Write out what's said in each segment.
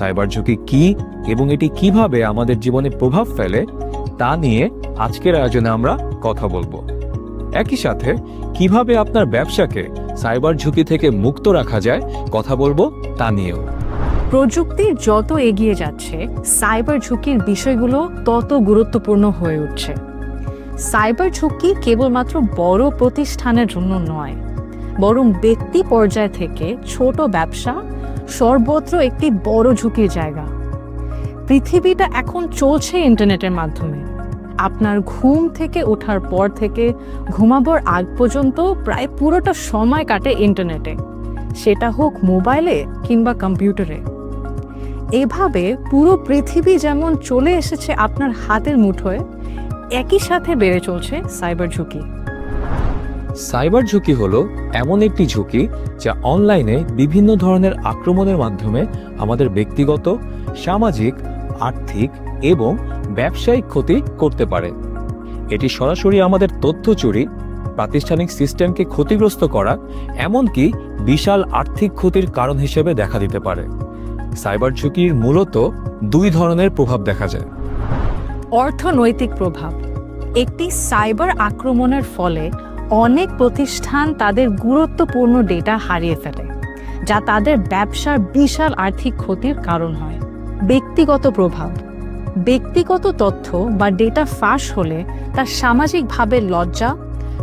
Cyber ঝুঁকি কি এবং এটি কীভাবে আমাদের জীবনে প্রভাব ফেলে, তা নিয়ে আজকের আয়োজনে আমরা কথা বলব। একই সাথে কীভাবে আপনার ব্যবসাকে সাইবার ঝুঁকি থেকে মুক্ত রাখা যায়, কথা বলব তা নিয়েও। প্রযুক্তি যত এগিয়ে যাচ্ছে, সাইবার ঝুঁকির বিষয়গুলো তত গুরুত্বপূর্ণ হয়ে উঠছে। সাইবার ঝুঁকি কেবলমাত্র বড় প্রতিষ্ঠানের জন্য নয়, বরং ব্যক্তি পর্যায় থেকে ছোট ব্যবসা সর্বত্র একটি বড় ঝুঁকির জায়গা। পৃথিবীটা এখন চলছে ইন্টারনেটের মাধ্যমে। আপনার ঘুম থেকে ওঠার পর থেকে ঘুমাবার আগ পর্যন্ত প্রায় পুরোটা সময় কাটে ইন্টারনেটে। সেটা হোক মোবাইলে কিংবা কম্পিউটারে। এভাবে পুরো পৃথিবী যেমন চলে এসেছে আপনার হাতের মুঠোয়, একই সাথে বেড়ে চলছে সাইবার ঝুঁকি। সাইবার ঝুঁকি হল এমন একটি ঝুঁকি যা অনলাইনে বিভিন্ন ধরনের আক্রমণের মাধ্যমে আমাদের ব্যক্তিগত, সামাজিক, আর্থিক এবং ব্যবসায়িক ক্ষতি করতে পারে। এটি সরাসরি আমাদের তথ্য চুরি, প্রাতিষ্ঠানিক সিস্টেমকে ক্ষতিগ্রস্ত করা, এমনকি বিশাল আর্থিক ক্ষতির কারণ হিসেবে দেখা দিতে পারে। সাইবার ঝুঁকির মূলত দুই ধরনের প্রভাব দেখা যায়। অর্থনৈতিক প্রভাব। একটি সাইবার আক্রমণের ফলে অনেক প্রতিষ্ঠান তাদের গুরুত্বপূর্ণ ডেটা হারিয়ে ফেলে, যা তাদের ব্যবসার বিশাল আর্থিক ক্ষতির কারণ হয়। ব্যক্তিগত প্রভাব। ব্যক্তিগত তথ্য বা ডেটা ফাঁস হলে তা সামাজিকভাবে লজ্জা,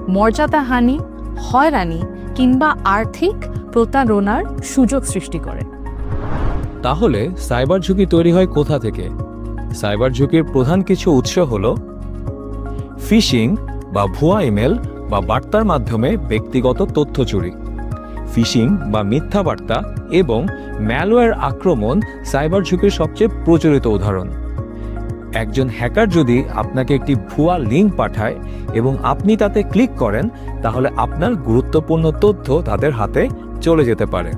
মর্যাদাহানি, হয়রানি কিংবা আর্থিক প্রতারণার সুযোগ সৃষ্টি করে। তাহলে সাইবার ঝুঁকি তৈরি হয় কোথা থেকে? সাইবার ঝুঁকির প্রধান কিছু উৎস হল ফিশিং বা ভুয়া ইমেল বা বার্তার মাধ্যমে ব্যক্তিগত তথ্য চুরি, ফিশিং বা মিথ্যা বার্তা এবং ম্যালওয়্যার আক্রমণ সাইবার ঝুঁকির সবচেয়ে প্রচলিত উদাহরণ। একজন হ্যাকার যদি আপনাকে একটি ভুয়া লিঙ্ক পাঠায় এবং আপনি তাতে ক্লিক করেন, তাহলে আপনার গুরুত্বপূর্ণ তথ্য তাদের হাতে চলে যেতে পারে।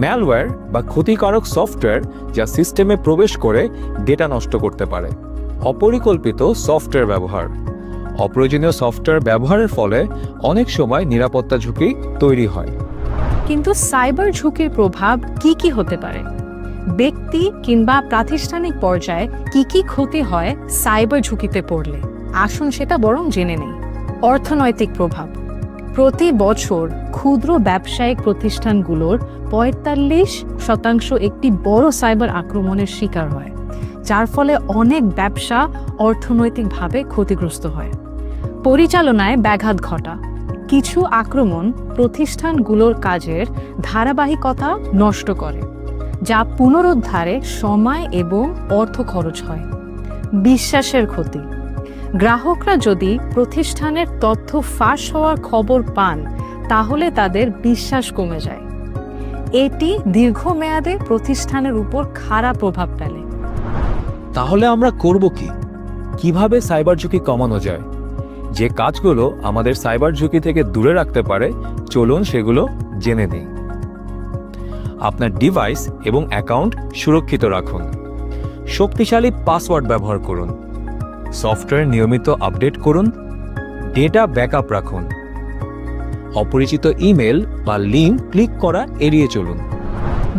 ম্যালওয়্যার বা ক্ষতিকারক সফটওয়্যার যা সিস্টেমে প্রবেশ করে ডেটা নষ্ট করতে পারে। অপরিকল্পিত সফটওয়্যার ব্যবহার। অপ্রয়োজনীয় সফটওয়্যার ব্যবহারের ফলে অনেক সময় নিরাপত্তা ঝুঁকি তৈরি হয়। কিন্তু সাইবার ঝুঁকির প্রভাব কি কি হতে পারে? ব্যক্তি কিংবা প্রাতিষ্ঠানিক পর্যায়ে কি কি ক্ষতি হয় সাইবার ঝুঁকিতে পড়লে? আসুন সেটা বরং জেনে নেই। অর্থনৈতিক প্রভাব। প্রতি বছর ক্ষুদ্র ব্যবসায়িক প্রতিষ্ঠানগুলোর পঁয়তাল্লিশ শতাংশ একটি বড় সাইবার আক্রমণের শিকার হয়, যার ফলে অনেক ব্যবসা অর্থনৈতিকভাবে ক্ষতিগ্রস্ত হয়। পরিচালনায় ব্যাঘাত ঘটা। কিছু আক্রমণ প্রতিষ্ঠানগুলোর কাজের ধারাবাহিকতা নষ্ট করে, যা পুনরুদ্ধারে সময় এবং অর্থ খরচ হয়। বিশ্বাসের ক্ষতি। গ্রাহকরা যদি প্রতিষ্ঠানের তথ্য ফাঁস হওয়ার খবর পান, তাহলে তাদের বিশ্বাস কমে যায়। এটি দীর্ঘমেয়াদে প্রতিষ্ঠানের উপর খারাপ প্রভাব ফেলে। তাহলে আমরা করব কি? কীভাবে সাইবার ঝুঁকি কমানো যায়? যে কাজগুলো আমাদের সাইবার ঝুঁকি থেকে দূরে রাখতে পারে, চলুন সেগুলো জেনে নিই। আপনার ডিভাইস এবং অ্যাকাউন্ট সুরক্ষিত রাখুন। শক্তিশালী পাসওয়ার্ড ব্যবহার করুন। সফটওয়্যার নিয়মিত আপডেট করুন। ডেটা ব্যাকআপ রাখুন। অপরিচিত ইমেল বা লিঙ্ক ক্লিক করা এড়িয়ে চলুন।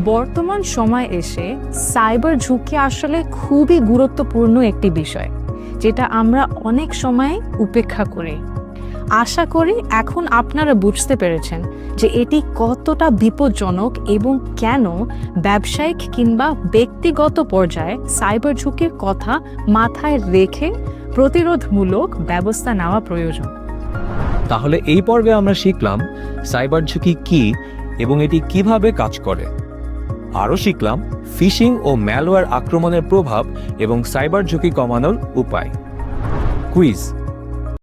বর্তমান সময় এসে সাইবার ঝুঁকি আসলে খুবই গুরুত্বপূর্ণ একটি বিষয়। যেটা আমরা অনেক সময় উপেক্ষা করি। আশা করি এখন আপনারা বুঝতে পেরেছেন যে এটি কতটা বিপজ্জনক এবং কেন ব্যবসায়িক কিংবা ব্যক্তিগত পর্যায়ে সাইবার ঝুঁকির কথা মাথায় রেখে প্রতিরোধমূলক ব্যবস্থা নেওয়া প্রয়োজন। তাহলে এই পর্বে আমরা শিখলাম সাইবার ঝুঁকি কি এবং এটি কীভাবে কাজ করে। আরও শিখলাম ফিশিং ও ম্যালওয়্যার আক্রমণের প্রভাব এবং সাইবার ঝুঁকি কমানোর উপায়। কুইজ।